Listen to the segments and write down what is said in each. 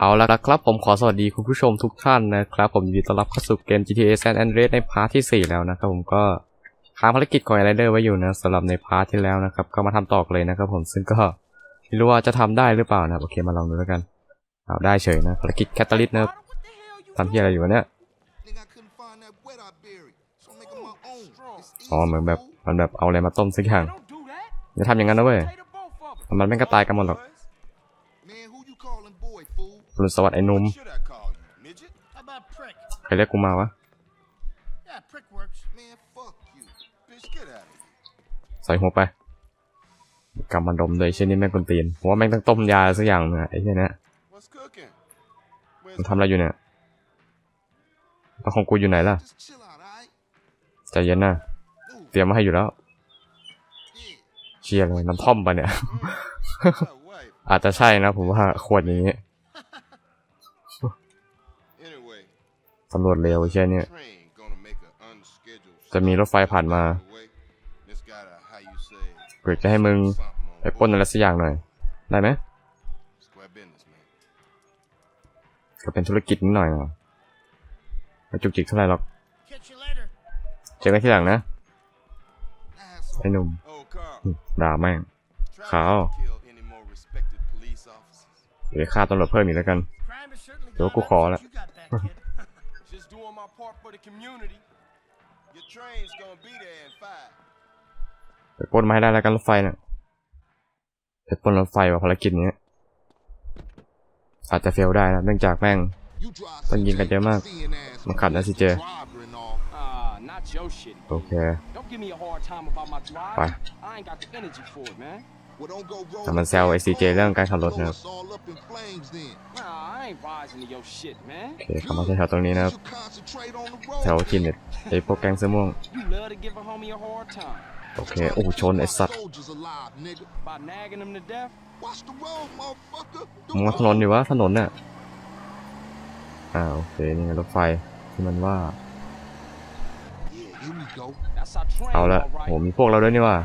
เอาละครับผมขอสวัสดีคุณผู้ชมทุกท่านนะครับ ผมยินดีต้อนรับเข้าสู่เกม GTA San Andreas ในพาร์ทที่ 4 แล้วนะครับผมก็ค้างภารกิจของไรเดอร์ไว้อยู่นะสำหรับในพาร์ทที่แล้วนะครับ ก็มาทำต่อเลยนะครับผมซึ่งก็ไม่รู้ว่าจะทำได้หรือเปล่านะโอเคมาลองดูแล้วกันเอาได้เฉยนะภารกิจแคตตาลิสนะครับทำที่อะไรอยู่วะเนี่ยอ๋อเหมือนแบบมันแบบเอาอะไรมาต้มสักอย่างอย่าทำอย่างนั้นนะเว้ยมันไม่ก็ตายกันหมดหรอก fool? รุนสวัสดิ์ไอ้นุ่มใครเรียกกูมาวะใส่หัวไปกำมันดมเลยเช่นนี้แม่งกวนตีนผมว่าแม่งต้องต้มยาสักอย่างนะไอ้เหี้ยเนะ What's cooking? มันทำอะไรอยู่เนี่ยแล้วของกูอยู่ไหนล่ะใจเย็นนะเตรียมมาให้อยู่แล้วเชียร์เลยน้ำท่อมปะเนี่ย อาจจะใช่นะผมว่าขวดนี้ำรวจเร็วไอ้เช่นเนี่ย train gonna make an unscheduled จะมีรถไฟผ่านมา away. This gotta, how you say, เพื่อจะให้มึง something ไป on ปล้นอะไรสักอย่างหน่อย ได้ไหม square business, man. ก็เป็นธุรกิจนิดหน่อยนะไม่จุกจิกเท่าไหร่หรอก Catch you later. เจอกันที่หลังนะ Asshole. ไอ้หนุ่ม Oh, Carl. ด่าแม่ง Try Carl. not to kill any more respected police officers. เดี๋ยวฆ่าตำรวจเพิ่มอีกแล้วกัน Crime is certainly Yo, gone ku up kho since Just doing my part for the community. Your train's gonna be there in five. ไปปล้นมาให้ได้แล้วกันรถไฟน่ะไปปล้นรถไฟว่าภารกิจนี้อาจจะเฟลได้นะเนื่องจากแม่ง You drive ต้องยิง CJ, กันเยอะมาก seeing ass มันขัดนะซีเจ driver and all. Ah, not your shit. โอเค Don't give me a hard time about my drive. Bye. I ain't got the energy for it, man. Well, don't go roll แต่มันแซวไอซีเจเรื่องการขับรถนะครับ Blow us all up in flames then. Nah, I ain't rising to your shit, man. โอเคเขามาแถวๆตรงนี้นะครับ You concentrate on the road. แถวทีมเน็ตไอพวกแก๊งเสื้อม่วง You love to give a homie a hard time โอเคโอ้โหชนไอสัตว์ Soldiers alive, nigga. by nagging them to death. Watch the road, motherfucker. The มึงว่าถนน road. อยู่วะถนนน่ะอ่าโอเคนี่ไงรถไฟที่มันว่า Yeah, here we go. That's our train, เอาละ all โห right. มีพวกเราด้วยนี่ว่า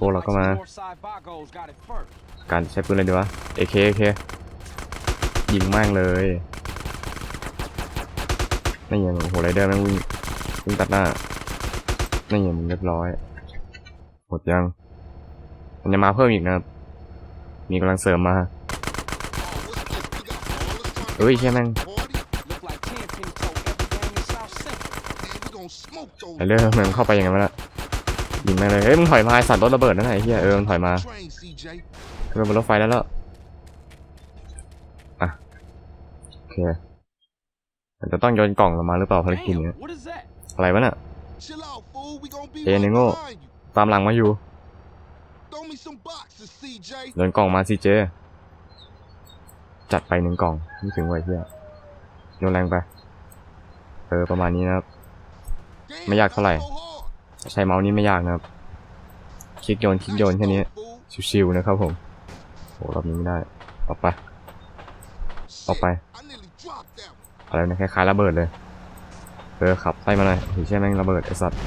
Shit. Pô, look là like có some mà. Northside Vagos got it first. การใช้ปืนอะไรดีวะ AK AK ยิงแม่งเลยนี่ยังโอ้โหไรเดอร์แม่งวิ่งวิ่งตัดหน้านี่ยังมึงเรียบร้อยหมดยังมันจะมาเพิ่มอีกนะครับ มีกำลังเสริมมา Oh, what's this? We got ballers trying to เฮ้ยเชี่ยแม่ง party. Look like 10 penny tote every game in South Central. Man, we gonna smoke those ไรเดอร์มันเข้าไปยังไงวะล่ะ ยิงแม่งเลยเฮ้ยมึงถอยมาไอ้สัตว์รถระเบิดนั่นไงไอ้เหี้ยเออมันถอยมา train, CJ. ขึ้นไปบนรถไฟแล้วแล้วอะโอเคมันจะต้องโยนกล่องลงมาหรือเปล่าภารกิจ Damn, เนี้ย what is that? อะไรวะน่ะ Chill out, fool. We gonna be Ê, right Ningo. behind you. ตามหลังมาอยู่ Throw me some boxes, CJ. โยนกล่องมาสิเจจัดไปหนึ่งกล่องไม่ถึงไว้เที่ยโยนแรงไปเออประมาณนี้นะครับ Damn, Mày giặc not sao này? so hard. ใช้เมาส์นี่ไม่ยากนะครับ คลิกโยนคลิกโยนแค่นี้ ชิวๆนะครับผมโอ้รอบนี้ไม่ได้ ออกไป Shit, Bye. I nearly dropped that one. อะไรนะคล้ายๆระเบิดเลยเออขับไล่มาหน่อยถึงใช่แม่งระเบิดไอ้สัตว์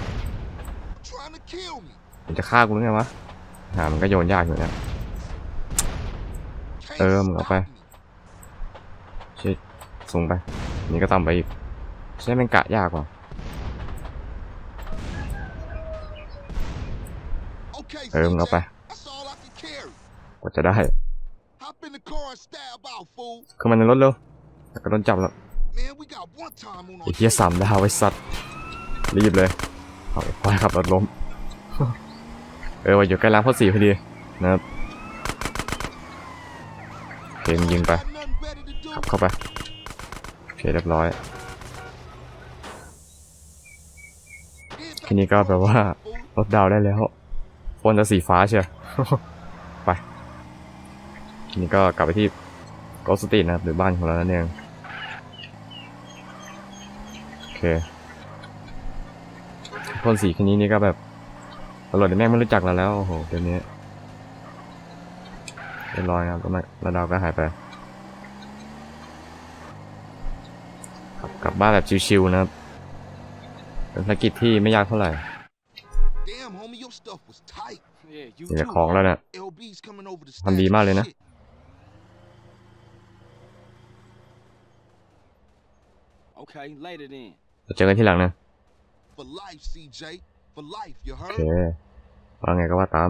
มันจะฆ่ากูหรือไงวะหามันก็โยนยากอยู่นี่ย Can't Ờ, mà stop phải. me. ชิดสูงไป นี่ก็ต่ำไปอีกใช่แม่งกะยากกว่ะ Okay, Ừ, CJ, ngọc à. That's all I can carry. กว่าจะได้ Hop in the car and stab out, fool. ขึ้นมาในรถเร็วแล้วก็โดนจับแล้ว Man, we got one time on ไอ้ our เหี้ยสามดาวไอ้สัตว์รีบเลยเอาไอ้ควายขับรถล้ม เออว่าอยู่ใกล้ร้านพ่อสีพอดีนะครับโอเคมึงยิงไป Got nothing better to do. ขับเข้าไปโอเคเรียบร้อยทีนี้ก็แปลว่ารถดาวได้แล้ว ปนจะสีฟ้าเชียวไปทีนี้ก็กลับไปที่โกสตีนะครับหรือบ้านของเรานั่นเองโอเคพ่นสีแค่นี้นี่ก็แบบตำรวจในแม่งไม่รู้จักเราแล้วโอ้โหเดี๋ยวนี้เรียบร้อยนะครับแล้วมันแล้วดาวก็หายไปกลับกลับบ้านแบบชิวๆนะครับเป็นภารกิจที่ไม่ยากเท่าไหร่ เนี่ยของแล้วเนะทำดีมากเลยนะเจอกันที่หลังนะโอเคว่าไงก็ว่าตาม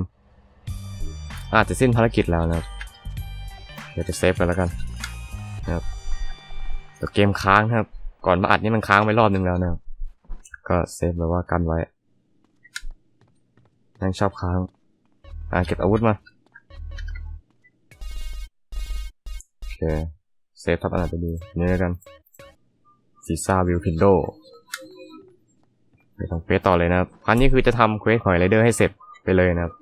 อาจจะสิ้นภารกิจแล้วนะครับเดี๋ยวจะเซฟกันแล้วกันนะครับเกมค้างนะครับ ก่อนมาอัดนี่มันค้างไปรอบนึงแล้วนะก็เซฟแบบว่ากันไว้นั่งชอบค้าง อ่าเก็บอาวุธมาโอเคเซฟทับอันไหนไปดีนี่แล้วกันซีซ่าวิวพินโดไปทำเควสต่อเลยนะครับอันนี้คือจะทำเควสของไรเดอร์ให้เสร็จไปเลยนะครับ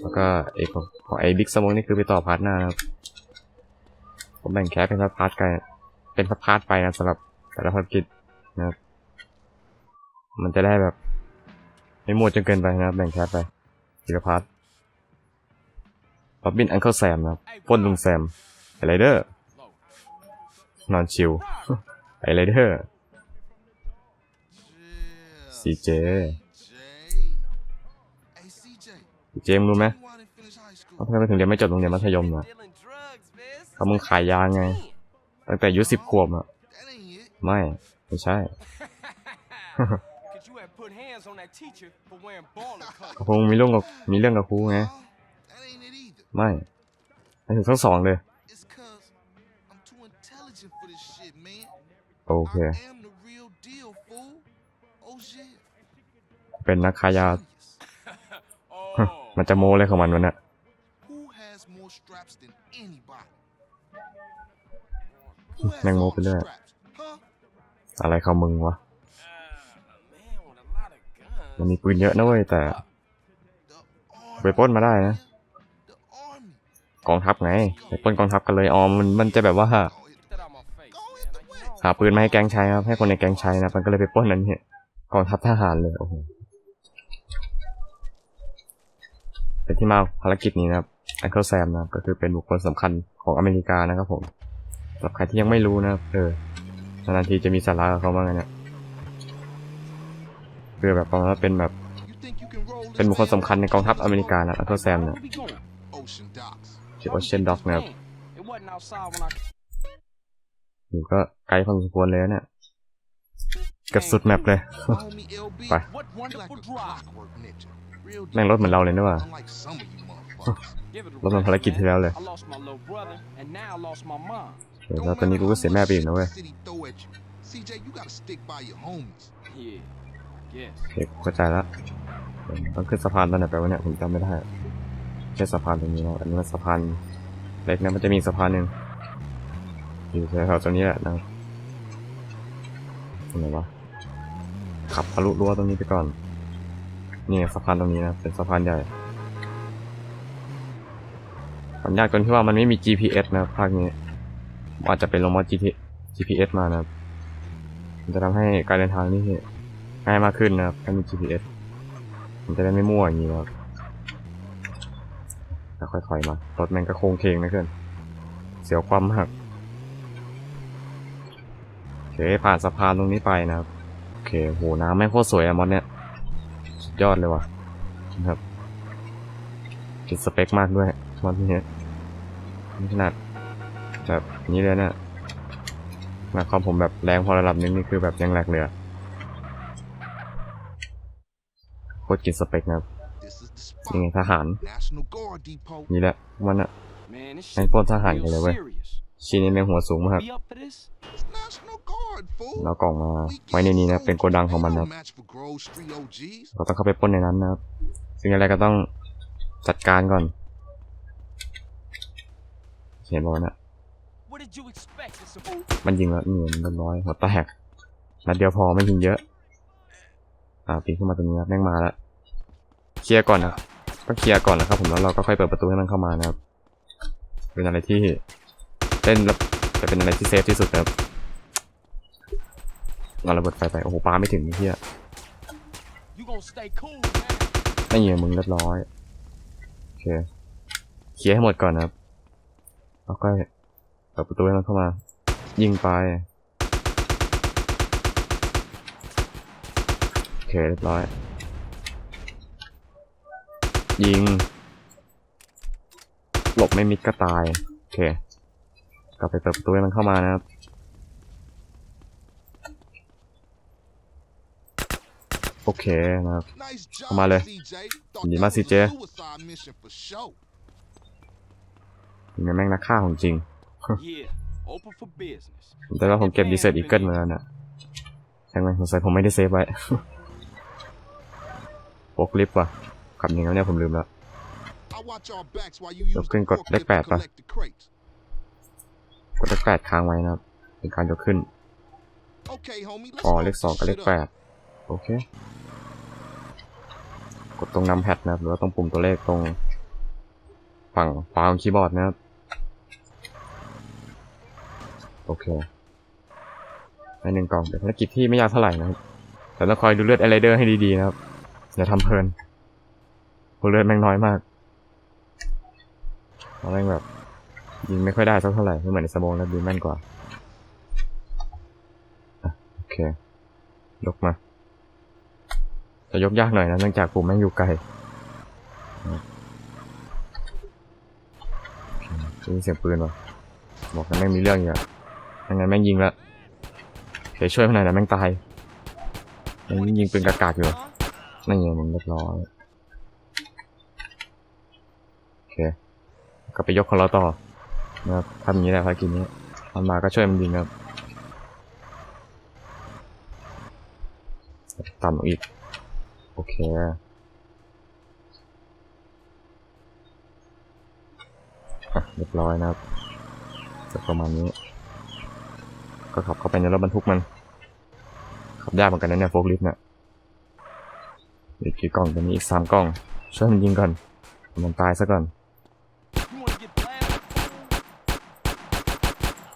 แล้วก็ไอ้ของของไอ้บิ๊กสมองนี่คือไปต่อพาร์ทหน้านะครับผมแบ่งแคสเป็นพาร์ทกันเป็นพาร์ทไปนะสำหรับแต่ละภารกิจนะครับ มันจะได้แบบ ไม่หมดจนเกินไปนะครับ แบ่งแคสไปทีละพาร์ท ป๊อบบินอังเคิลแซมนะครับปล้นลุงแซมไอไรเดอร์นอนชิลไอไรเดอร์ Yeah. ซีเจ Jay. Hey, CJ. เจมส์รู้ไหม Why didn't finish high school? ว่าทำไมไปถึงเรียนไม่จบโรงเรียนมัธยมอะ Dealing drugs, man. เขามึงขายยาไง ตั้งแต่อายุสิบขวบอะ That ain't it. ไม่ ไม่ใช่ Cause you had put hands on that teacher for wearing baller colors. เขาคงมีเรื่องกับมีเรื่องกับครูไง Huh? That ain't it either. ไม่ไม่ถึงทั้งสองเลย It's cause I'm too intelligent for this shit, man. โอเค I am the real deal, fool. Oh shit. เป็นนักขายยา Genius. มันจะโมอะไรของมันวะเนี่ย Who has more straps than anybody? Who has แม่งโม้ all ไป the เรื่อย straps? Huh? อะไรของมึงวะ Man with a lot of guns. มันมีปืนเยอะนะเว้ยแต่ The ไปปล้นมาได้นะ The army. กองทัพไงไปปล้นกองทัพกันเลยออมมันมันจะแบบว่าหาปืนมาให้แก๊งใช้ครับให้คนในแก๊งใช้นะมันก็เลยไปปล้นนั้นเนี่ยกองทัพทหารเลยโอ้โหเป็นที่มาภารกิจนี้นะครับไอเคิลแซมนะครับก็คือเป็นบุคคลสำคัญของอเมริกานะครับผมสำหรับใครที่ยังไม่รู้นะครับเออนานทีจะมีสาระกับเขาบ้างนะเนี่ยคือแบบประมาณว่าเป็นแบบ เป็นบุคคลสำคัญในกองทัพอเมริกานะไอเคิลแซมเนี่ย ชื่อโอเชียนด็อกนะครับ Man, It wasn't outside when I อยู่ก็ไกลพอสมควรเลยนะเนี่ยเกือบสุดแมปเลย Homie LB. Bye. What You like wonderful a drive. clockwork ninja. Real แม่งรถเหมือนเราเลยนะว่ะ Unlike some of you motherfuckers. Give it a รถมัน rest, ภารกิจ man. ที่แล้วเลย I lost my little brother, and now I lost my mom. เดี๋ยวแล้วตอนนี้กูก็เสียแม่ไปอีกนะเว้ย City throw at you. CJ, you gotta stick by your homies. Yeah. Yes. โอเคกูเข้าใจแล้วต้องขึ้นสะพานตอนไหนไปวะเนี่ย ผมจำไม่ได้ แค่สะพานตรงนี้นะอันนี้มันสะพานเล็กนะมันจะมีสะพานหนึ่งอยู่แถวๆตรงนี้แหละนะตรงไหนวะขับทะลุรั้วตรงนี้ไปก่อนนี่สะพานตรงนี้นะเป็นสะพานใหญ่ความยากตรงที่ว่ามันไม่มี GPS นะภาคนี้อาจจะเป็นลงมอ GPS มานะมันจะทำให้การเดินทางนี่ง่ายมากขึ้นนะครับถ้ามี GPS มันจะได้ไม่มั่วอย่างนี้นะครับ แล้วค่อยถอยมารถแม่งก็โค้งเคงนะเพื่อนเสียวความมากโอเคผ่านสะพานตรงนี้ไปนะครับโอเคโหน้ำแม่งโคตรสวยอะมอสเนี่ยสุดยอดเลยว่ะนะครับติดสเปคมากด้วยมอสนี้นี่ขนาดแบบนี้เลยเนี่ยหมายความผมแบบแรงพอระดับนึงนี่คือแบบยังแหลกเลยอะโคตรกินสเปคนะครับ This is the ยังไง spot. ทหาร National Guard Depot. นี่แหละมันอะ Man, this แม่ง shit ปล้นทหาร real กันเลยเว้ย serious. ชีนี่แม่งหัวสูงมาก Be up for this? It's National Guard, fool. เรากล่องมา We ไว้ใน get นี้นะ so เป็นโกดังของมัน ain't นะ no match for Grove Street OGs. เราต้องเข้าไปปล้นในนั้นนะครับซึ่งอะไรก็ต้องจัดการก่อนเห็นบอกนะ What did you expect? It's a มันยิงแล้วนี่มันเรียบร้อยหัวแตกนัดเดียวพอไม่ยิงเยอะ อ่าปีนขึ้นมาตรงนี้ครับแม่งมาแล้วเคลียร์ก่อนนะ ต้องเคลียร์ก่อนนะครับ ผมแล้วเราก็ค่อยเปิดประตูให้มันเข้ามานะครับ เป็นอะไรที่เล่นแล้วจะเป็นอะไรที่เซฟที่สุดนะครับเราระเบิดไฟไปโอ้โหปาไม่ถึงเฮียไม่ยิงมึงเรียบร้อยโอเคเคลียร์ให้หมดก่อนนะครับแล้วก็เปิดประตูให้มันเข้ามา ยิงไปโอเคเรียบร้อย ยิง หลบไม่มิดก็ตาย โอเค กลับไปเติดประตูให้มันเข้ามานะครับโอเคนะครับเข้ามาเลยดีมากสิเจนี่แม่งนักฆ่าของจริงแต่ว่าผมเก็บดีเซตอีเกิลมาแล้วนะยังไงสงสัยผมไม่ได้เซฟไว้ปกลิฟว่ะ ขับยังไงวะเนี่ยผมลืมแล้ว I watch our backs while you Yo, use the kênh cột forklift lách to bẹt à? collect the crates. กดเลขแปดค้างไว้นะครับเป็นการยกขึ้น Okay, homie, let's อ๋อ start เลขสอง this กับเลข shit แป up. ดโอเค กดตรงนำแพดนะครับหรือว่าตรงปุ่มตัวเลขตรงฝั่งขวาของคีย์บอร์ดนะครับโอเคในหนึ่งกล่องเป็นภารกิจที่ไม่ยากเท่าไหร่นะครับแต่ต้องคอยดูเลือดไอไรเดอร์ให้ดีๆนะครับอย่าทำเพลินเพราะเลือดแม่งน้อยมากเราแม่งแบบยิงไม่ค่อยได้สักเท่าไหร่ไม่เหมือนในสโมองแล้วดูแม่นกว่าอโอเค ยกมาจะยกยากหน่อยนะเนื่องจากปุ่มแม่งอยู่ไกลนะโอเคได้ยินเสียงปืนวะบอกกันแม่งมีเรื่องอยู่อะยังไงแม่งยิงละเดี๋ยวช่วยมันหน่อยนะแม่งตายแม่งยิงปืนกากากๆอยู่นั่นไงมึงเรียบร้อยโอเค ก็ไปยกของเราต่อนะครับทำอย่างนี้แหละภารกิจนี้มันมาก็ช่วยมันยิงครับต่ำลงอีก โอเคเรียบร้อยนะครับประมาณนี้ ก็ขับเข้าไปในรถบรรทุกมัน ขับยากเหมือนกันนะเนี่ยโฟกลิฟต์เนี่ยอีกกี่กล่องตอนนี้อีกสามกล่อง ช่วยมันยิงก่อน มันตายซะก่อน You wanna get blasted?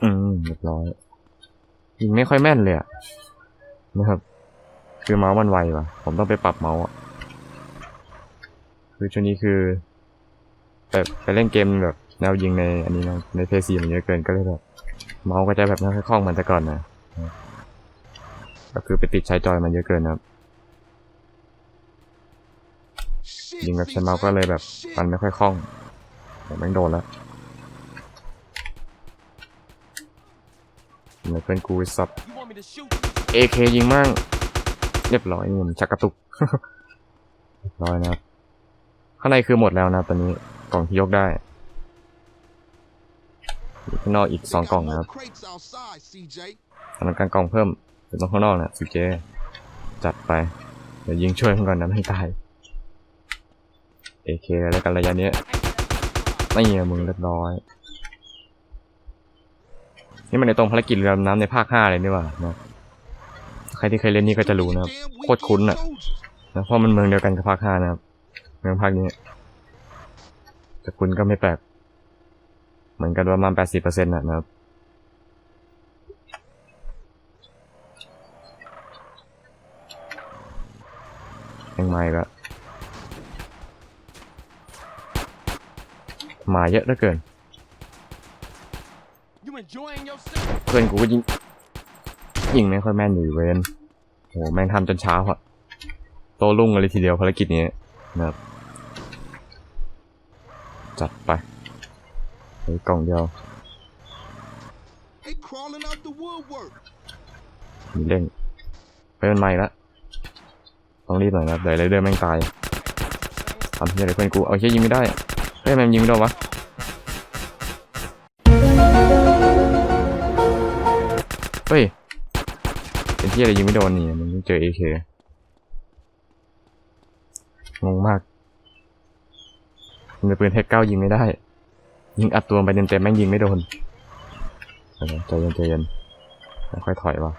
อืมเร้อยยิงไม่ค่อยแม่นเลยอะนะครับ คือเมาส์มันไวว่ะ ผมต้องไปปรับเมาส์อะคือช่วงนี้คือไปไปเล่นเกมแบบแนวยิงในอันนี้นะในเพซีมันเยอะเกินก็เลยแบบเมาส์ก็จะแบบไม่ค่อยคล่องเหมือนแต่ก่อนนะก็คือไปติดใช้จอยมันเยอะเกินนะครับยิงแบบใช้เมาส์ก็เลยแบบมันไม่ค่อยคล่องผมแม่งโดนแล้ว ทำไมเพื่อนกูซับ You want me to shoot? AK ยิงมั่งเรียบร้อยนี่มันชักกระตุกเรียบร้อยนะครับข้างในคือหมดแล้วนะครับตอนนี้กล่องที่ยกได้อยู่ข้างนอกอีก They สอง got กล่อง more นะครับ crates outside, CJ. ทำการกล่องเพิ่มอยู่ตรงข้างนอกนะสิเจจัดไป เดี๋ยวยิงช่วยมันก่อนนะไม่ตาย AK แล้วกันระยะเนี้ยไม่เงี้ยมึงเรียบร้อย นี่มันในตรงภารกิจเรือดำน้ำในภาคห้าเลยนี่หว่านะใครที่เคยเล่นนี่ก็จะรู้นะครับโคตรคุ้นอะนะเพราะมันเมืองเดียวกันกับภาคห้านะครับเมืองภาคนี้แต่คุณก็ไม่แปลกเหมือนกันประมาณแปดสิบเปอร์เซ็นต์นะครับยังไมาอีกแล้วมาเยอะเหลือเกิน เพื่อนกูก็ยิงยิงไม่ค่อยแม่นอยู่เวนโหแม่งทำจนเช้าอะโตรุ่งกันเลยทีเดียวภารกิจนี้นะครับจัดไปเฮ้ยกล่องเดียว They crawling out the woodwork. มีเร่งไปมันใหม่ละต้องรีบหน่อยนะครับเดี๋ยวไรเดอร์แม่งตายทำที่อะไรเพื่อนกูเอาเชี่ยยิงไม่ได้เฮ้ยแม่งยิงไม่โดนวะ ฮ้ย เป็นที่อะไรยิงไม่โดนนี่มันเจอเอเคงงมากมันเป็นปืนเทคเก้ายิงไม่ได้ ยิงอัดตัวไปเต็มๆแม่งยิงไม่โดนใจเย็นใจเย็นค่อยถอยว่ะ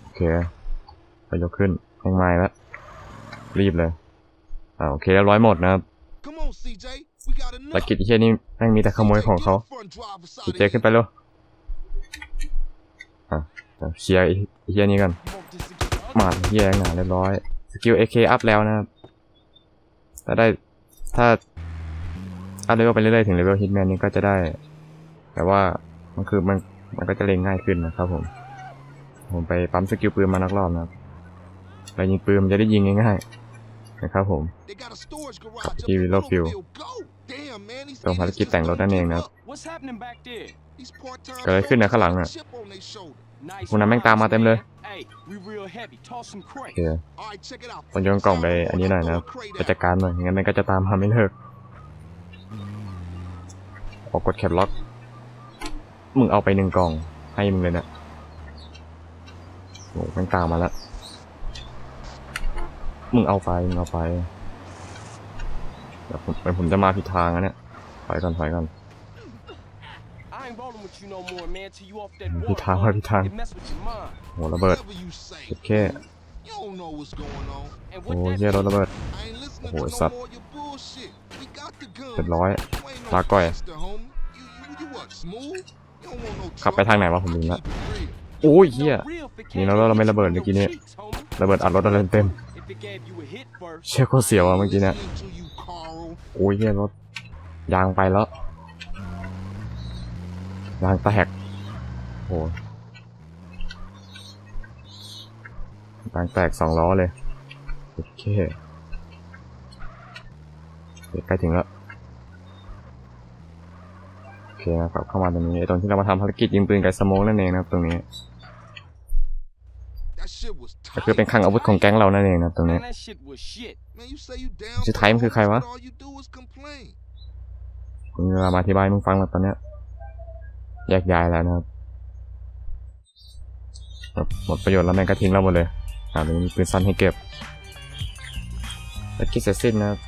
โอเคไปยกขึ้นแม่งไม้ล้วรีบเลยอ่าโอเคเรียบร้อยหมดนะครับ Come on, CJ. We got ภาร enough. กิจไอ้เช่นนี้แม่งมีแต่ขโมยของเขา Get the front driver side อี of เจขึ้นไปเร็วอะเดี๋ยวเคลียร์ไอ้ไอ้เฮียนี่กัน You want this to get ugly? มาดเฮียหนาเรียบร้อยสกิล AK อัพแล้วนะครับถ้าได้ถ้าอัพเลเวลไปเรื่อยๆถึงเลเวลฮิตแมนนี่ก็จะได้ แต่ว่ามันคือมันมันก็จะเล็งง่ายขึ้นนะครับผม ผมไปปั๊มสกิลปืนมานักรอบนะครับแล้วยิงปืนมันจะได้ยิงง่ายๆนะครับผม They got a storage garage Copy, up we in love you. Littleville. Go. Damn, him, man. These ตรงภารกิจแต่งรถนั่นเองนะครับ What's happening back there? These part-time เกิดอะไรขึ้นนะข้างหลังน่ะ chip on their shoulder. Nice พวกนั้นแม่งตามมาเต็มเลย Hey, we real heavy. Toss some โอ crate. เค All right, check it out. คนโยนกล่องไปอันนี้หน่อยนะครับไปจัดการหน่อยงั้นมันก็จะตามมาไม่เลิกออกกดแคปล็อก มึงเอาไปหนึ่งกล่อง ให้มึงเลยนะโอ้แม่งตามมาแล้ว มึงเอาไป มึงเอาไปเดี๋ยวผมผมจะมาผิดทางนะเนี่ยถอยก่อนถอยก่อน I ain't rolling with you no more, man, till you off that ผิด water. ทาง bud. ผิดทาง It mess with your mind. โหระเบิด Whatever you say. โอเค You don't know what's going on. And โอ้ what เหี้ย that รถระเบิด I ain't listening Oh, to it's no up. more of your bullshit. We got the gun. เรียบร้อย You ain't no ลาก่อย gangster, homie. You, you, you what, smooth? You don't want no ขับไป trouble. ทางไหนวะผมลืมละ Keep it real. โอ้ยเฮีย real if it นี่ came เรา and เราไม่ hit ระเบิด you เมื่ in อกี้ your นี้ cheeks, homie. ระเบิดอัดรถอะไรเต็ม If it gave you a hit first. เชี่ยโคตรเสียวอะเมื่อกี้เนี่ย โอ้ยเฮียรถยางไปแล้ว ยางแตกโอ้ยยางแตกสองล้อเลย โอเคเดี๋ยวใกล้ถึงแล้ว โอเคนะครับเข้ามาตรงนี้ไอ้ตรงที่เรามาทำภารกิจยิงปืนไกลสโมกนั่นเองนะครับตรงนี้ That shit was ก็คือ tight. เป็นคลังอาวุธของแก๊งเรานั่นเองนะครับตรงนี้ Man, that shit was shit. Man, you say you down ชื่อ for ไทม์คือใครวะ but all you do is complain. คุณเวลามาอธิบายให้มึงฟังแล้วตอนเนี้ยแยกย้ายแล้วนะครับหมดหมดประโยชน์แล้วแม่งก็ทิ้งเราหมดเลยอ่าตรงนี้มีปืนสั้นให้เก็บภารกิจเสร็จสิ้นนะครับ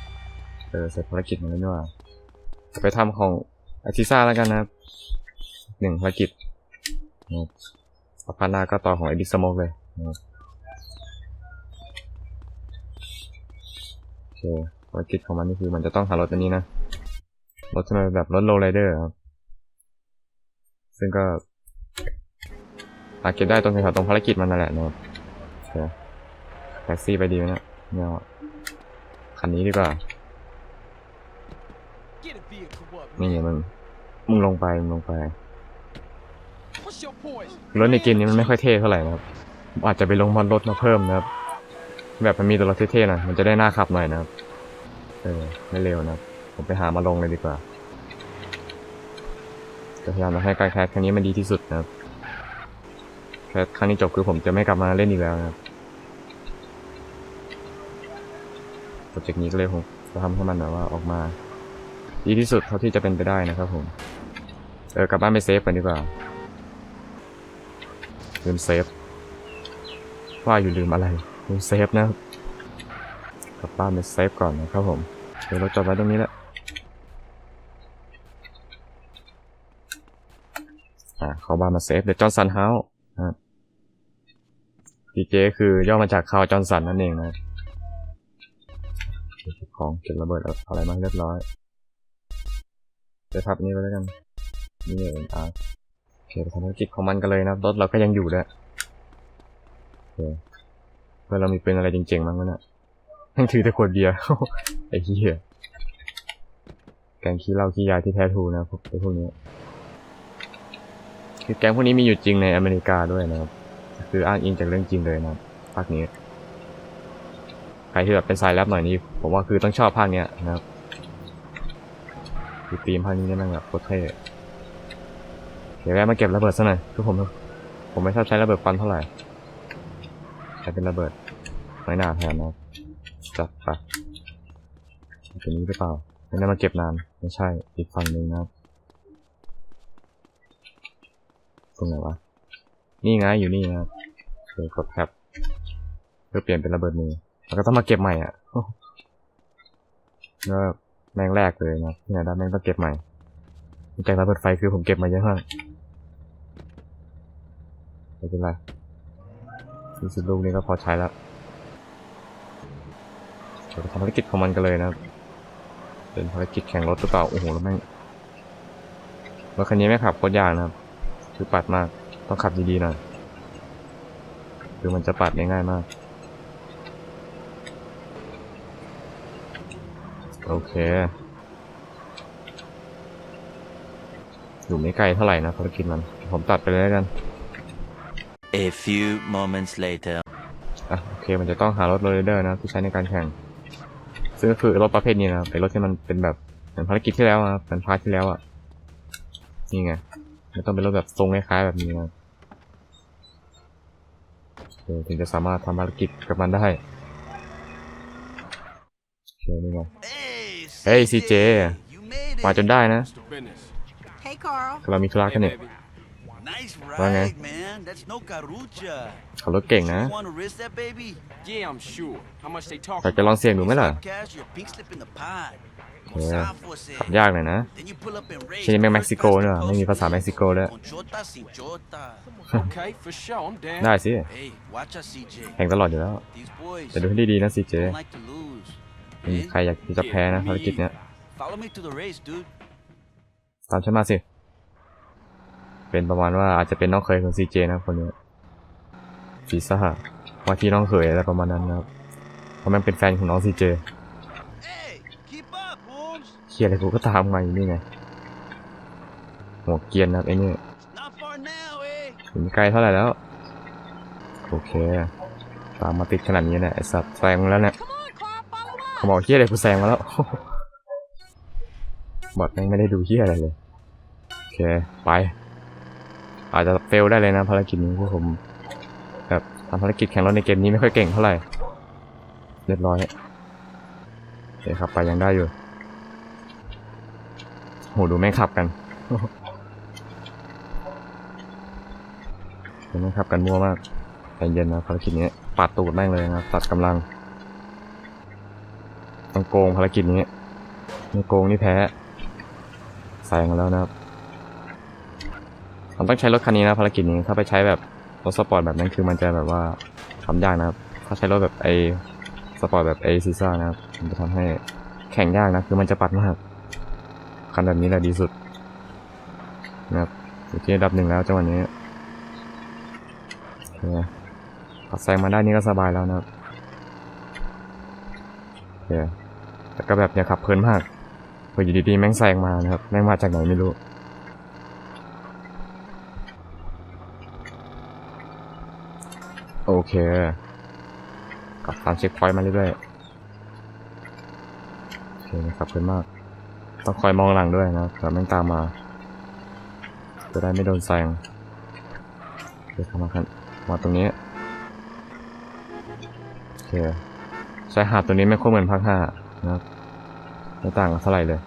เออเสร็จภารกิจแล้วนี่หว่าจะไปทำของอาทิซ่าแล้วกันนะครับหนึ่งภารกิจนะครับต่อพันหน้าก็ต่อของไอดิสโมกเลยนะครับ เคภารกิจของมันนี่คือมันจะต้องหารถอันนี้นะ รถจะมาแบบรถโลไรเดอร์ครับ ซึ่งก็หาเก็บได้ตรงแถวๆตรงภารกิจมันนั่นแหละนะครับโอเคแท็กซี่ไปดีไหมเนะไม่เอาอะคันนี้ดีกว่า Get a vehicle up, นี่ไง man. มึง มึงลงไป มึงลงไป What's your poison? รถในเกมนี้มันไม่ค่อยเท่เท่าไหร่นะครับผมอาจจะไปลงมันรถมาเพิ่มนะครับ แบบมันมีตัวรถเท่ๆน่อยมันจะได้หน่าขับหน่อยนะครับ เออไม่เร็วนะผมไปหามาลงเลยดีกว่าจะพยายามทำให้การแคสครั้งนี้มันดีที่สุดนะครับแคสครั้งนี้จบคือผมจะไม่กลับมาเล่นอีกแล้วนะครับโปรเจกต์นี้ก็เลยผมจะทำให้มันแบบว่าออกมา ดีที่สุดเท่าที่จะเป็นไปได้นะครับผม เออกลับบ้านไปเซฟกันดีกว่าลืมเซฟว่าอยู่ลืมอะไร มเซฟนะครับกลับบ้านไปเซฟก่อนนะครับผมเดี๋ยวเราจบไว้ตรงนี้แหละอ่าเข้าบ้านมาเซฟเดี๋ยวจอห์นสันเฮาส์นะครับดีเจคือย่อมาจากคาวจอห์นสันนั่นเองนะของเก็บระเบิดอะไรมาเรียบร้อยเดี๋ยวทับนี้ไปแล้วกันนี่เองอะโอเคทำธุรกิจของมันกันเลยนะรถเราก็ยังอยู่ด้วยโอเค เพื่อเรามีเป็นอะไรจริงๆมั้งวะนี่ยทั้งถือแต่ขวดเบียร์ไอ้เหี้ยแกงขี้เหล้าขี้ยาที่แท้ทูนะพวกไอ้พวกนี้คือแก๊งพวกนี้มีอยู่จริงในอเมริกาด้วยนะครับ คืออ้างอิงจากเรื่องจริงเลยนะครับภาคนี้ ใครที่แบบเป็นสายแรปหน่อยนี่ผมว่าคือต้องชอบภาคเนี้ยนะครับคือธีมภาคนี้เนี่ยมันแบบโคตรเท่เดี๋ยวแวะมาเก็บระเบิดซะหน่อยคือผมผมไม่ชอบใช้ระเบิดควันเท่าไหร่ ใช้เป็นระเบิดไม้หนาแทนนะครับจัดไปตัวนี้หรือเปล่าไม่ได้มาเก็บนานไม่ใช่อีกฝั่งหนึ่งนะตรงไหนวะนี่ไงอยู่นี่นะเดี๋ยวกดแท็บเพื่อเปลี่ยนเป็นระเบิดมือแล้วก็ต้องมาเก็บใหม่อะแล้วแม่งแรกเลยนะที่ไหนได้แม่งต้องเก็บใหม่จากระเบิดไฟคือผมเก็บมาเยอะมากไม่เป็นไร สี่สิบลูกนี้ก็พอใช้แล้วเดี๋ยวทำภารกิจของมันกันเลยนะเป็นภารกิจแข่งรถหรือเปล่าโอ้โหแล้วแม่งรถคันนี้ไม่ขับโคตรยากนะครับคือปัดมากต้องขับดีๆหน่อยคือมันจะปัดง่ายๆมาก โอเคอยู่ไม่ไกลเท่าไหร่นะภารกิจมัน ผมตัดไปเลยแล้วกัน A few moments later. อะโอเคมันจะต้องหารถโรลเลอร์นะที่ใช้ในการแข่ง ซึ่งก็คือรถประเภทนี้นะครับไอ้รถที่มันเป็นแบบเหมือนภารกิจที่แล้วอะเหมือนพาร์ทที่แล้วอะนี่ไงมันต้องเป็นรถแบบทรงคล้ายๆแบบนี้นะเดี๋ยวถึงจะสามารถทำภารกิจกับมันได้โอเคนี่ไง Hey, Hey, CJ. You made มา it. จนได้นะ What's the business? Hey, Carl. เรามีธุระ Hey, กันเนี่ย baby. Nice Vâng ride, man. That's no carucha. ขับรถเก่งนะ You want to risk that, baby? Yeah, I'm sure. How much they อยาก talking? จะลองเสี่ยงดูไหมล่ะ Cash, your pink slip in the pot. Yeah. Gozar for a ขับ sec. ยากหน่อยนะ Then you pull up and race. ที่นี่แม่ง First เม็กซิโก past the ด้วยว่ะไม่มีภาษาเม็กซิโกด้วย Con chota, sin chota. Okay, for sure. I'm down. ได้สิ Hey, watch out, CJ. แข่งตลอดอยู่แล้ว These boys แต่ดูให้ดีๆนะซีเจ don't like to lose. ไม่มีใครอยากที่จะแพ้นะภารกิจเนี้ย Follow me to the race, dude. ตามฉันมาสิ เป็นประมาณว่าอาจจะเป็นน้องเคยของซีเจนะคนนี้ฟีซ่าว่าที่น้องเคยอะไรประมาณนั้นนะครับเพราะมันเป็นแฟนของน้องซีเจเคียอะไรกูก็ตามมาอยู่นี่ไงหัวเกียนนะครับไอ้นี่ถึงไกลเท่าไหร่แล้ว โอเค ตามมาติดขนาดนี้เนี่ยไอสัตว์แซงแล้วเนี่ยเขาบอกเฮียอะไรกูแซงมาแล้วบอดแม่งไม่ได้ดูเฮียอะไรเลย โอเค ไป อาจจะเฟลได้เลยนะภารกิจนี้พวกผมแบบทำภารกิจแข่งรถในเกมนี้ไม่ค่อยเก่งเท่าไหร่เรียบร้อยโอเคครับไปยังได้อยู่โหดูแม่งขับกันดูแม่งขับกันมั่วมากใจเย็นนะภารกิจนี้ปัดตูดแม่งเลยนะตัดกำลังต้องโกงภารกิจนี้ไม่โกงนี่แพ้แซงมาแล้วนะครับ ผมต้องใช้รถคันนี้นะภารกิจนี้ถ้าไปใช้แบบรถสปอร์ตแบบนั้นคือมันจะแบบว่าทำยากนะครับ ถ้าใช้รถแบบไอสปอร์ตแบบไอซีซ่านะครับมันจะทำให้แข่งยากนะคือมันจะปัดมากคันแบบนี้แหละดีสุดนะครับอยู่ที่อันดับหนึ่งแล้วจังหวะนี้โอเคขับแซงมาได้นี่ก็สบายแล้วนะครับโอเคแต่ก็แบบอย่าขับเพลินมากพออยู่ดีๆแม่งแซงมานะครับแม่งมาจากไหนไม่รู้ โอเคกลับตามเช็คพอยต์มาเรื่อยๆโอเคนะครับเพลินมาก ต้องคอยมองหลังด้วยนะเผื่อแม่งตามมา จะได้ไม่โดนแซงเดี๋ยวเข้ามาครับมาตรงนี้โอเคชายหาดตัวนี้ไม่ค่อยเหมือนภาคห้านะไม่ต่างกันเท่าไหร่เลย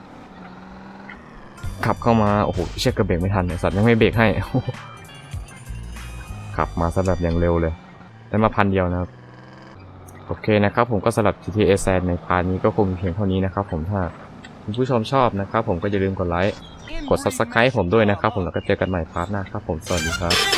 ขับเข้ามา โอ้โหเช็คกระเบรกไม่ทันไอสัตว์ยังไม่เบรกให้ขับมาซะแบบอย่างเร็วเลย ได้มาพันเดียวนะครับ โอเคนะครับผมก็สำหรับ GTA San ในพาร์ทนี้ก็คงเพียงเท่านี้นะครับผมถ้าคุณผู้ชมชอบนะครับผมก็อย่าลืมกดไลค์ กด subscribe ผมด้วยนะครับผมแล้วก็เจอกันใหม่พาร์ทหน้าครับผมสวัสดีครับ